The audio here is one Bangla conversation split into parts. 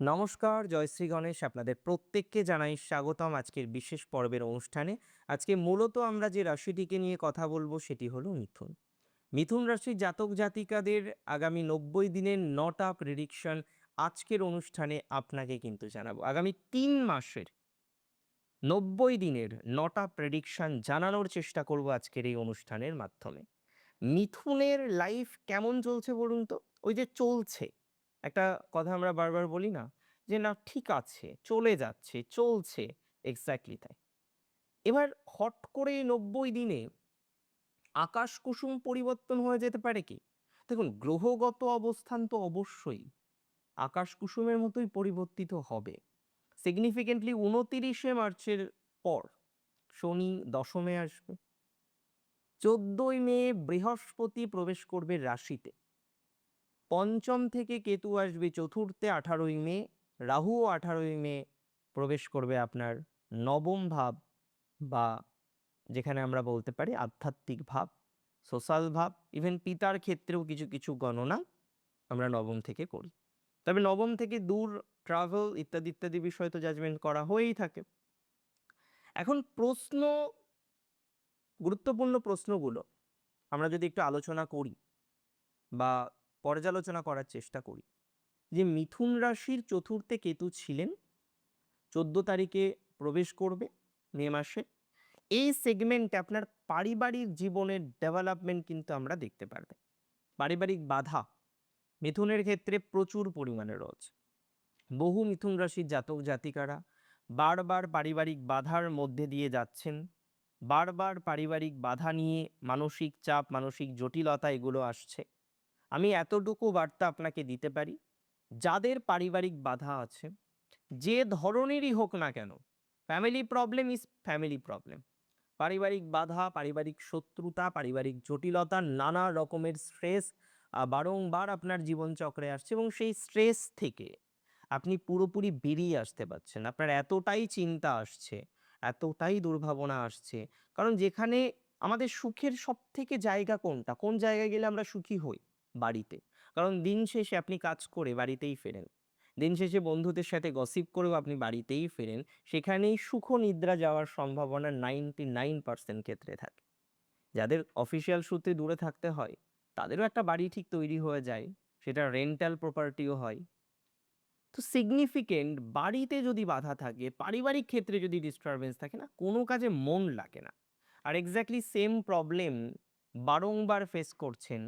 নমস্কার জয়শ্রী গণেশ। আপনাদের প্রত্যেককে জানাই স্বাগতম আজকের বিশেষ পর্বের অনুষ্ঠানে। আজকে মূলত আমরা যে রাশিটিকে নিয়ে কথা বলব সেটি হলো মিথুন। মিথুন রাশির জাতক জাতিকাদের আগামী নব্বই দিনের নটা প্রেডিকশন আজকের অনুষ্ঠানে আপনাকে কিন্তু জানাব। আগামী তিন মাসের নব্বই দিনের নটা প্রেডিকশন জানানোর চেষ্টা করব আজকের এই অনুষ্ঠানের মাধ্যমে। মিথুনের লাইফ কেমন চলছে বলুন তো? ওই যে চলছে। একটা কথা আমরা বারবার বলি না যে, না, ঠিক আছে, চলে যাচ্ছে, চলছে। এক্স্যাক্টলি তাই। এবার হট করে নব্বই দিনে আকাশ কুসুম পরিবর্তন হয়ে যেতে পারে কি? দেখুন, গ্রহগত অবস্থান তো অবশ্যই আকাশ কুসুমের মতোই পরিবর্তিত হবে। সিগনিফিকেন্টলি উনতিরিশে মার্চের পর শনি দশমে আসবে। চোদ্দই মে বৃহস্পতি প্রবেশ করবে রাশিতে। পঞ্চম থেকে কেতু আসবে চতুর্থে আঠারোই মে, রাহুও আঠারোই মে প্রবেশ করবে আপনার নবম ভাব বা যেখানে আমরা বলতে পারি আধ্যাত্মিক ভাব, সোশ্যাল ভাব, ইভেন পিতার ক্ষেত্রেও কিছু কিছু গণনা আমরা নবম থেকে করি। তবে নবম থেকে দূর ট্রাভেল ইত্যাদি ইত্যাদি বিষয় তো জাজমেন্ট করা হয়েই থাকে। এখন প্রশ্ন, গুরুত্বপূর্ণ প্রশ্নগুলো আমরা যদি একটু আলোচনা করি বা পর্যালোচনা করার চেষ্টা করি। যে মিথুন রাশির চতুর্থে কেতু ছিলেন, চোদ্দ তারিখে প্রবেশ করবে মে মাসে। এই সেগমেন্টে আপনার পারিবারিক জীবনের ডেভেলপমেন্ট কিন্তু আমরা দেখতে পারবে। পারিবারিক বাধা মিথুনের ক্ষেত্রে প্রচুর পরিমাণে রয়েছে। বহু মিথুন রাশির জাতক জাতিকারা বারবার পারিবারিক বাধার মধ্যে দিয়ে যাচ্ছেন। বারবার পারিবারিক বাধা নিয়ে মানসিক চাপ, মানসিক জটিলতা এগুলো আসছে। আমি এতটুকু বার্তা আপনাকে দিতে পারি, যাদের পারিবারিক বাধা আছে, যে ধরনেরই হোক না কেন family problem is family problem পারিবারিক বাধা, পারিবারিক শত্রুতা, পারিবারিক জটিলতা, নানা রকমের স্ট্রেস বারংবার আপনার জীবনচক্রে আসছে এবং সেই স্ট্রেস থেকে আপনি পুরোপুরি বেরিয়ে আসতে পারছেন। আপনার এতটাই চিন্তা আসছে, এতটাই দুর্ভাবনা আসছে, কারণ যেখানে আমাদের সুখের সব থেকে জায়গা কোনটা? কোন জায়গায় গেলে আমরা সুখী হই? বাড়িতে। কারণ দিন শেষে আপনি কাজ করে বাড়িতেই ফেরেন। দিন শেষে বন্ধুদের সাথে গসিপ করেও আপনি বাড়িতেই ফেরেন। সেখানেই সুখ নিদ্রা যাওয়ার সম্ভাবনা নাইনটি নাইন পার্সেন্ট ক্ষেত্রে থাকে। যাদের অফিসিয়াল সূত্রে দূরে থাকতে হয়, তাদেরও একটা বাড়ি ঠিক তৈরি হয়ে যায়। সেটা রেন্টাল প্রপার্টিও হয়। তো সিগনিফিকেন্ট বাড়িতে যদি বাধা থাকে, পারিবারিক ক্ষেত্রে যদি ডিস্টারবেন্স থাকে না, কোনো কাজে মন লাগে না। আর এক্স্যাক্টলি সেম প্রবলেম বারংবার ফেস করছেন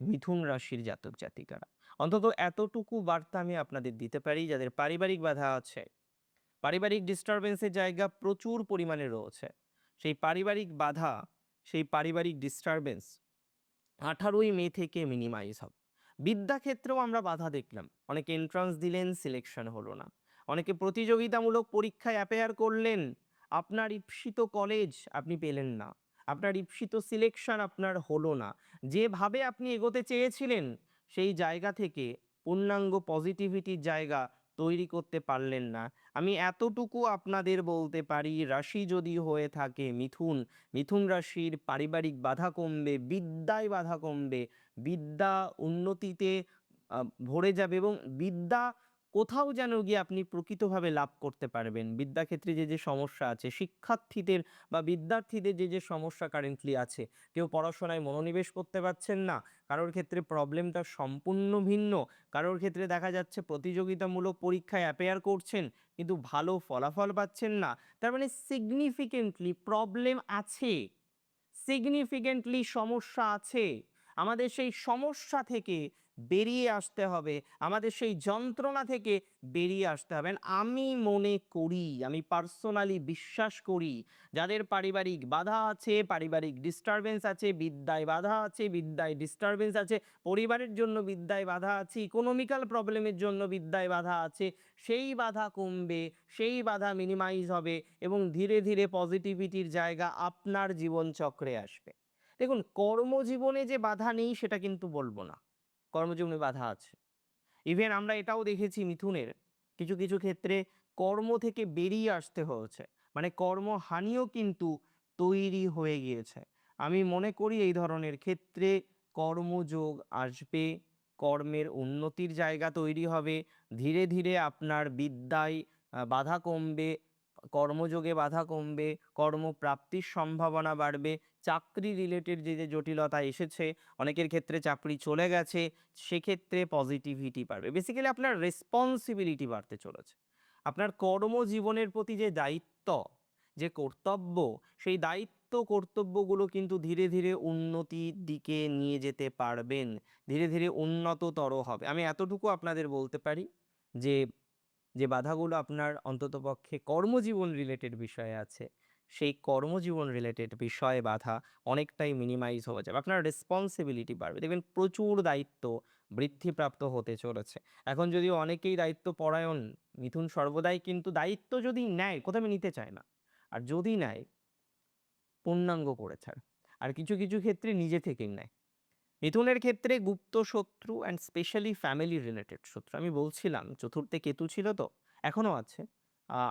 মিথুন রাশির জাতক জাতিকারা। অন্তত এতটুকু বার্তা আমি আপনাদের দিতে পারি, যাদের পারিবারিক বাধা আছে, পারিবারিক ডিস্টারবেন্সের জায়গা প্রচুর পরিমাণে রয়েছে। সেই পারিবারিক বাধা, সেই পারিবারিক ডিস্টারবেন্স আঠারোই মে থেকে মিনিমাইজ হবে। বিদ্যাক্ষেত্রেও আমরা বাধা দেখলাম। অনেকে এন্ট্রান্স দিলেন সিলেকশন হলো না। অনেকে প্রতিযোগিতামূলক পরীক্ষায় অ্যাপেয়ার করলেন, আপনার ইপ্সিত কলেজ আপনি পেলেন না। আপনার ইপ্সিত সিলেকশন আপনার হলো না। যেভাবে আপনি এগোতে চেয়েছিলেন, সেই জায়গা থেকে পূর্ণাঙ্গ পজিটিভিটির জায়গা তৈরি করতে পারলেন না। আমি এতটুকু আপনাদের বলতে পারি, রাশি যদি হয়ে থাকে, মিথুন মিথুন রাশির পারিবারিক বাধা কমবে, বিদ্যায় বাধা কমবে, বিদ্যা উন্নতিতে ভরে যাবে এবং বিদ্যা কোথাও যেন গিয়ে আপনি প্রকৃতভাবে লাভ করতে পারবেন। বিদ্যাক্ষেত্রে যে যে সমস্যা আছে, শিক্ষার্থীদের বা বিদ্যার্থীদের যে যে সমস্যা কারেন্টলি আছে, কেউ পড়াশোনায় মনোনিবেশ করতে পারছেন না, কারোর ক্ষেত্রে প্রবলেমটা সম্পূর্ণ ভিন্ন, কারোর ক্ষেত্রে দেখা যাচ্ছে প্রতিযোগিতামূলক পরীক্ষায় অ্যাপেয়ার করছেন, কিন্তু ভালো ফলাফল পাচ্ছেন না। তার মানে সিগনিফিকেন্টলি প্রবলেম আছে সিগনিফিকেন্টলি সমস্যা আছে। আমাদের সেই সমস্যা থেকে বেরিয়ে আসতে হবে। আমাদের সেই যন্ত্রণা থেকে বেরিয়ে আসতে হবে। আমি মনে করি, আমি পার্সোনালি বিশ্বাস করি, যাদের পারিবারিক বাধা আছে, পারিবারিক ডিস্টারবেন্স আছে, বিদ্যায় বাধা আছে, বিদ্যায় ডিস্টারবেন্স আছে, পরিবারের জন্য বিদ্যায় বাধা আছে ইকোনমিক্যাল প্রবলেমের জন্য বিদ্যায় বাধা আছে, সেই বাধা কমবে, সেই বাধা মিনিমাইজ হবে এবং ধীরে ধীরে পজিটিভিটির জায়গা আপনার জীবনচক্রে আসবে। দেখুন, কর্মজীবনে যে বাধা নেই, সেটা কিন্তু বলব না। কর্মজীবনে বাধা আছে। ইভেন আমরা এটাও দেখেছি মিথুনের, কিছু কিছু ক্ষেত্রে কর্ম থেকে বেরিয়ে আসতে হয়েছে। মানে কর্মহানিও কিন্তু তৈরি হয়ে গিয়েছে। আমি মনে করি এই ধরনের ক্ষেত্রে কর্মযোগ আসবে, কর্মের উন্নতির জায়গা তৈরি হবে, ধীরে ধীরে আপনার বিদ্যায় বাধা কমবে, কর্মযোগে বাধা কমবে, কর্মপ্রাপ্তির সম্ভাবনা বাড়বে চাকরি রিলেটেড যে যে জটিলতা এসেছে, অনেকের ক্ষেত্রে চাকরি চলে গেছে, সেক্ষেত্রে পজিটিভিটি বাড়বে। বেসিক্যালি আপনার রেসপন্সিবিলিটি বাড়তে চলেছে। আপনার কর্মজীবনের প্রতি যে দায়িত্ব, যে কর্তব্য, সেই দায়িত্ব কর্তব্যগুলো কিন্তু ধীরে ধীরে উন্নতির দিকে নিয়ে যেতে পারবেন। ধীরে ধীরে উন্নততর হবে। আমি এতটুকু আপনাদের বলতে পারি যে যে বাধাগুলো আপনার অন্ততপক্ষে কর্মজীবন রিলেটেড বিষয়ে আছে সেই কর্মজীবন রিলেটেড বিষয়ে বাধা অনেকটাই মিনিমাইজ হয়ে যাবে। আপনার রেসপন্সিবিলিটি বাড়বে। দেখবেন প্রচুর দায়িত্ব বৃদ্ধিপ্রাপ্ত হতে চলেছে। এখন যদিও অনেকেই দায়িত্ব পরায়ণ, মিথুন সর্বদাই কিন্তু দায়িত্ব যদি নেয়, কোথাও নিতে চায় না। আর যদি নেয়, পূর্ণাঙ্গ করে ছাড়। আর কিছু কিছু ক্ষেত্রে নিজে থেকেই নেয়। মিথুনের ক্ষেত্রে গুপ্ত শত্রু অ্যান্ড স্পেশালি ফ্যামিলি রিলেটেড শত্রু। আমি বলছিলাম, চতুর্থে কেতু ছিল তো, এখনও আছে।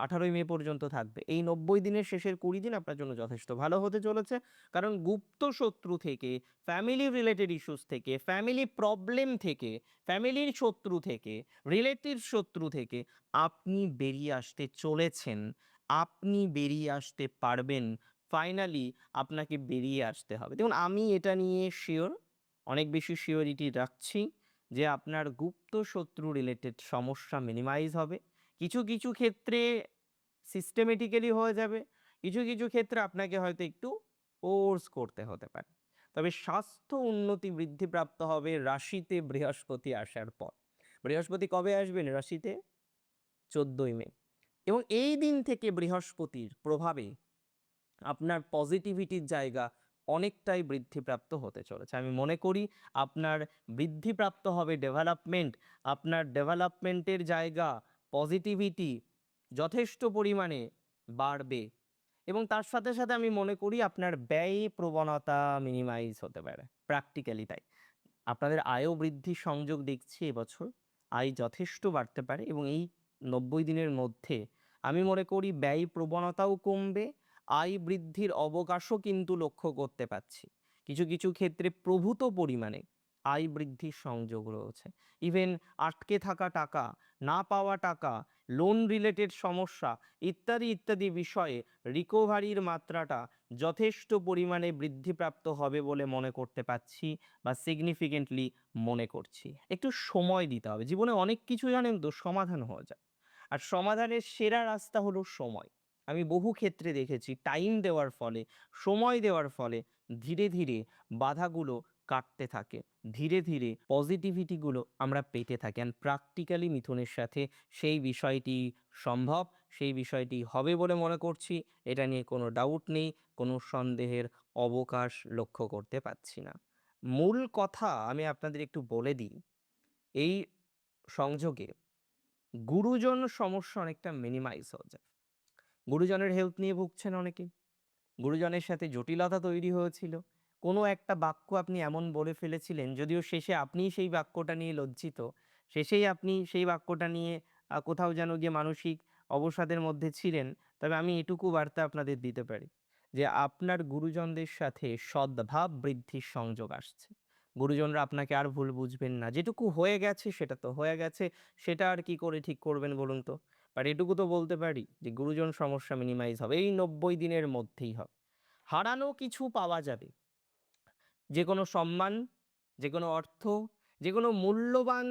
আঠারোই মে পর্যন্ত থাকবে। এই নব্বই দিনের শেষের কুড়ি দিন আপনার জন্য যথেষ্ট ভালো হতে চলেছে। কারণ গুপ্ত শত্রু থেকে ফ্যামিলি রিলেটেড ইস্যুস থেকে ফ্যামিলি প্রবলেম থেকে ফ্যামিলির শত্রু থেকে রিলেটিভ শত্রু থেকে আপনি বেরিয়ে আসতে চলেছেন। আপনি বেরিয়ে আসতে পারবেন। ফাইনালি আপনাকে বেরিয়ে আসতে হবে। দেখুন, আমি এটা নিয়ে শিওর অনেক বেশি শিওরিটি রাখছি যে আপনার গুপ্ত শত্রু রিলেটেড সমস্যা মিনিমাইজ হবে। কিছু কিছু ক্ষেত্রে সিস্টেমেটিক্যালি হয়ে যাবে, কিছু কিছু ক্ষেত্রে আপনাকে হয়তো একটু কোর্স করতে হতে পারে। তবে স্বাস্থ্য উন্নতি বৃদ্ধিপ্রাপ্ত হবে রাশিতে বৃহস্পতি আসার পর। বৃহস্পতি কবে আসবেন? রাশিতে চোদ্দোই মে। এবং এই দিন থেকে বৃহস্পতির প্রভাবে আপনার পজিটিভিটির জায়গা অনেকটাই বৃদ্ধিপ্রাপ্ত হতে চলেছে। আমি মনে করি আপনার বৃদ্ধিপ্রাপ্ত হবে ডেভেলপমেন্ট আপনার ডেভেলপমেন্টের জায়গা পজিটিভিটি যথেষ্ট পরিমাণে বাড়বে এবং তার সাথে সাথে আমি মনে করি আপনার ব্যয় প্রবণতা মিনিমাইজ হতে পারে প্র্যাকটিক্যালি তাই। আপনাদের আয়ও বৃদ্ধির সংযোগ দেখছি এবছর, আয় যথেষ্ট বাড়তে পারে এবং এই নব্বই দিনের মধ্যে আমি মনে করি ব্যয় প্রবণতাও কমবে, আয় বৃদ্ধির অবকাশও কিন্তু লক্ষ্য করতে পাচ্ছি কিছু কিছু ক্ষেত্রে প্রভূত পরিমাণে আয় বৃদ্ধির সংযোগ রয়েছে। ইভেন আটকে থাকা টাকা, না পাওয়া টাকা লোন রিলেটেড সমস্যা ইত্যাদি ইত্যাদি বিষয়ে রিকভারির মাত্রাটা যথেষ্ট পরিমাণে বৃদ্ধিপ্রাপ্ত হবে বলে মনে করতে পারছি বা সিগনিফিকেন্টলি মনে করছি। একটু সময় দিতে হবে। জীবনে অনেক কিছু জানেন তো, সমাধান হয়ে যায়। আর সমাধানের সেরা রাস্তা হলো সময়। আমি বহু ক্ষেত্রে দেখেছি টাইম দেওয়ার ফলে, সময় দেওয়ার ফলে ধীরে ধীরে বাধাগুলো কাটতে থাকে। ধীরে ধীরে পজিটিভিটিগুলো আমরা পেতে থাকি। অ্যান্ড প্র্যাকটিক্যালি মিথুনের সাথে সেই বিষয়টি সম্ভব, সেই বিষয়টি হবে বলে মনে করছি। এটা নিয়ে কোনো ডাউট নেই, কোনো সন্দেহের অবকাশ লক্ষ্য করতে পারছি না। মূল কথা আমি আপনাদের একটু বলে দিই, এই সংযোগে গুরুজন সমস্যা অনেকটা মিনিমাইজ হয়ে যায়। গুরুজনের হেলথ নিয়ে ভুগছেন অনেকে। গুরুজনের সাথে জটিলতা তৈরি হয়েছিল। কোনো একটা বাক্য আপনি এমন বলে ফেলেছিলেন, যদিও শেষে আপনিই সেই বাক্যটা নিয়ে লজ্জিত। শেষেই আপনি সেই বাক্যটা নিয়ে কোথাও যেন গিয়ে মানসিক অবসাদের মধ্যে ছিলেন। তবে আমি এটুকু বার্তা আপনাদের দিতে পারি যে, আপনার গুরুজনদের সাথে সদ্ভাব বৃদ্ধির সংযোগ আসছে। গুরুজনরা আপনাকে আর ভুল বুঝবেন না। যেটুকু হয়ে গেছে সেটা তো হয়ে গেছে, সেটা আর কি করে ঠিক করবেন বলুন তো? বাট এটুকু তো বলতে পারি যে, গুরুজন সমস্যা মিনিমাইজ হবে। এই নব্বই দিনের মধ্যেই হবে। হারানো কিছু পাওয়া যাবে। যে কোনো সম্মান যে কোনো অর্থ যে কোনো মূল্যবান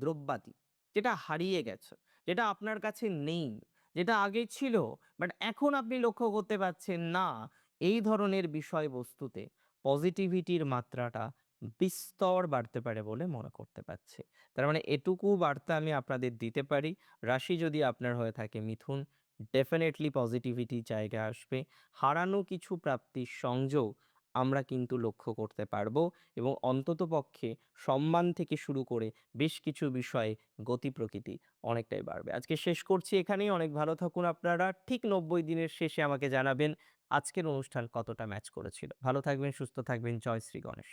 দ্রব্যাদি, যেটা হারিয়ে গেছে, যেটা আপনার কাছে নেই, যেটা আগে ছিল বাট এখন আপনি লক্ষ্য করতে পারছেন না, এই ধরনের বিষয়বস্তুতে পজিটিভিটির মাত্রাটা বিস্তর বাড়তে পারে বলে মনে করতে পারছি। তার মানে এটুকু বার্তা আমি আপনাদের দিতে পারি। রাশি যদি আপনার হয়ে থাকে মিথুন ডেফিনেটলি পজিটিভিটি জায়গায় আসবে। হারানো কিছু প্রাপ্তির সংযোগ আমরা কিন্তু লক্ষ্য করতে পারব এবং অন্ততপক্ষে সম্মান থেকে শুরু করে বেশ কিছু বিষয়ে গতি প্রকৃতি অনেকটাই বাড়বে। আজকে শেষ করছি এখানেই, অনেক ভালো থাকুন আপনারা। ঠিক নব্বই দিনের শেষে আমাকে জানাবেন আজকের অনুষ্ঠান কতটা ম্যাচ করেছিল। ভালো থাকবেন, সুস্থ থাকবেন। জয় শ্রী গণেশ।